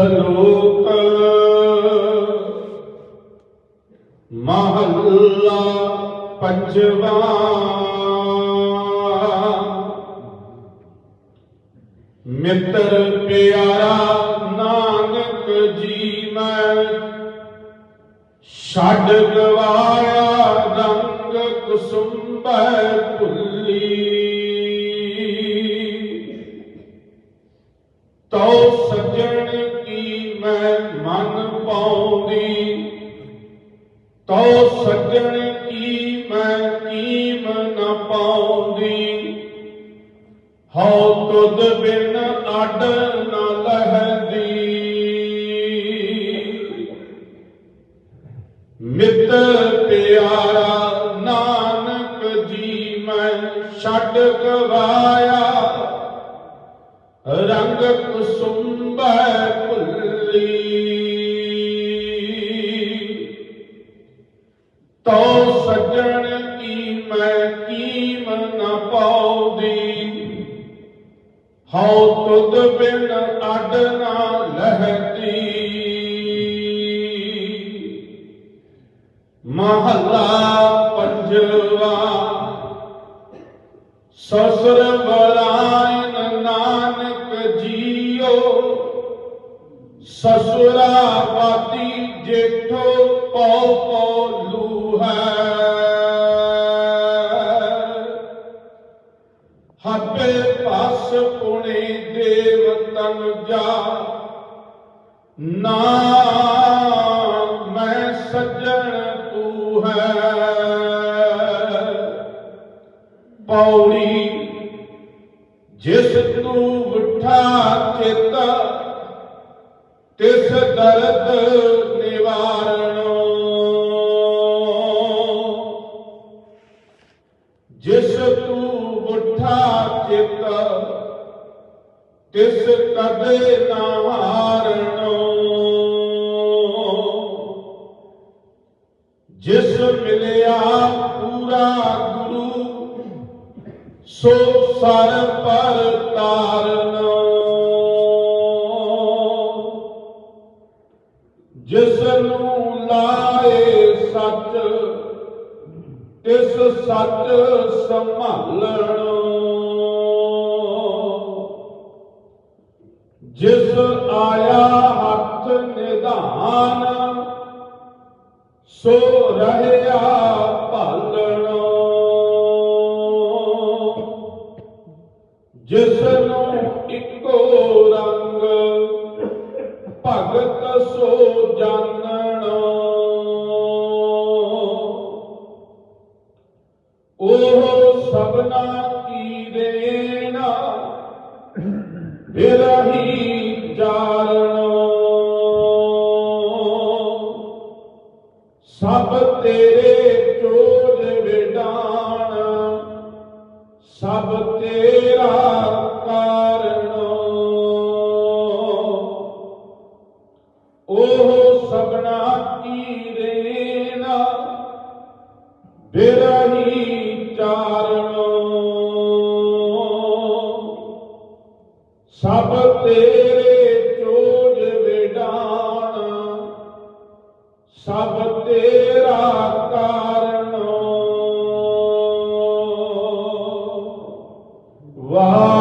ਸਲੋਕ ਮਹੱਲਾ ਪੰਜਵਾ ਮਿੱਤਰ ਪਿਆਰਾ ਨਾਨਕ ਜੀ ਮੈਂ ਛੱਡ ਗਵਾਇਆ ਰੰਗ ਕੁਸੁੰਬੈ ਭੁੱਲੀ ਤਉ ਸੱਜਣ ਕੀ ਮੈਂ ਕੀਮ ਨ ਪਾਉਂਦੀ? ਹਉ ਤੁਧ ਬਿਨ ਅੱਡ ਨ ਲਹਦੀ। ਮਿੱਤ ਪਿਆਰਾ ਨਾਨਕ ਜੀ ਮੈਂ ਛੱਡ ਗਵਾਇਆ ਰੰਗ ਕੁਸੁੰਬੈ ਭੁੱਲੀ। ਹਉ ਤੁਧ ਬਿਨ ਅੱਡ ਨਾ ਲਹਦੀ ਮਹੱਲਾ ਪੰਜਵਾ, ਸਸੁਰ ਬਰਾਇਨ ਨਾਨਕ ਜੀਓ ਸਸੁਰਾ ਬਾਤੀ ਜੇਠੋ ਪਉ ਪਉ ਲੂ ਹੈ ਹੱਬੇ ਪੁਣੇ ਦੇਵ ਤਨ ਜਾ। ਨਾ ਮੈਂ ਸੱਜਣ ਤੂੰ ਹੈ। ਪੌੜੀ ਜਿਸ ਤੂੰ ਉਠਾ ਚੇਤਾ, ਤਿਸ ਦਰਦ ਤਿਸ ਕਦੇ ਨਾ ਹਾਰਨੋ, ਜਿਸ ਮਿਲਿਆ ਪੂਰਾ ਗੁਰੂ, ਸੋ ਸਰ ਪਰ ਤਾਰਨੋ। ਜਿਸ ਨੂੰ ਲਾਏ ਸੱਚ, ਤਿਸ ਸੱਚ ਸੰਭਾਲਣੋ। ਜਿਸ ਆਇਆ ਹੱਥ ਨਿਧਾਨ, ਸੋ ਰਹਿਆ ਭਾਲਣਾ। ਜਿਸ ਨੂੰ ਇੱਕੋ ਰੰਗ, ਭਗਤ ਸੋ ਜਾਣਣਾ ਉਹ ਸਭਨਾ ਕੀ ਦੇਣਾ ਬਿਰਹੀ ਸਭ ਤੇਰੇ ਚੋਜ ਵਿਡਾਣ, ਸਭ ਤੇਰਾ ਕਾਰਣੋ। ਉਹ ਸਭਨਾ ਕੀ ਰੇਨਾ ਬਿਰਹੀ ਚਾਰਣੋ। ਸਭ ਤੇਰੇ ਸਭ ਤੇਰਾ ਕਾਰਨ ਵਾਹ।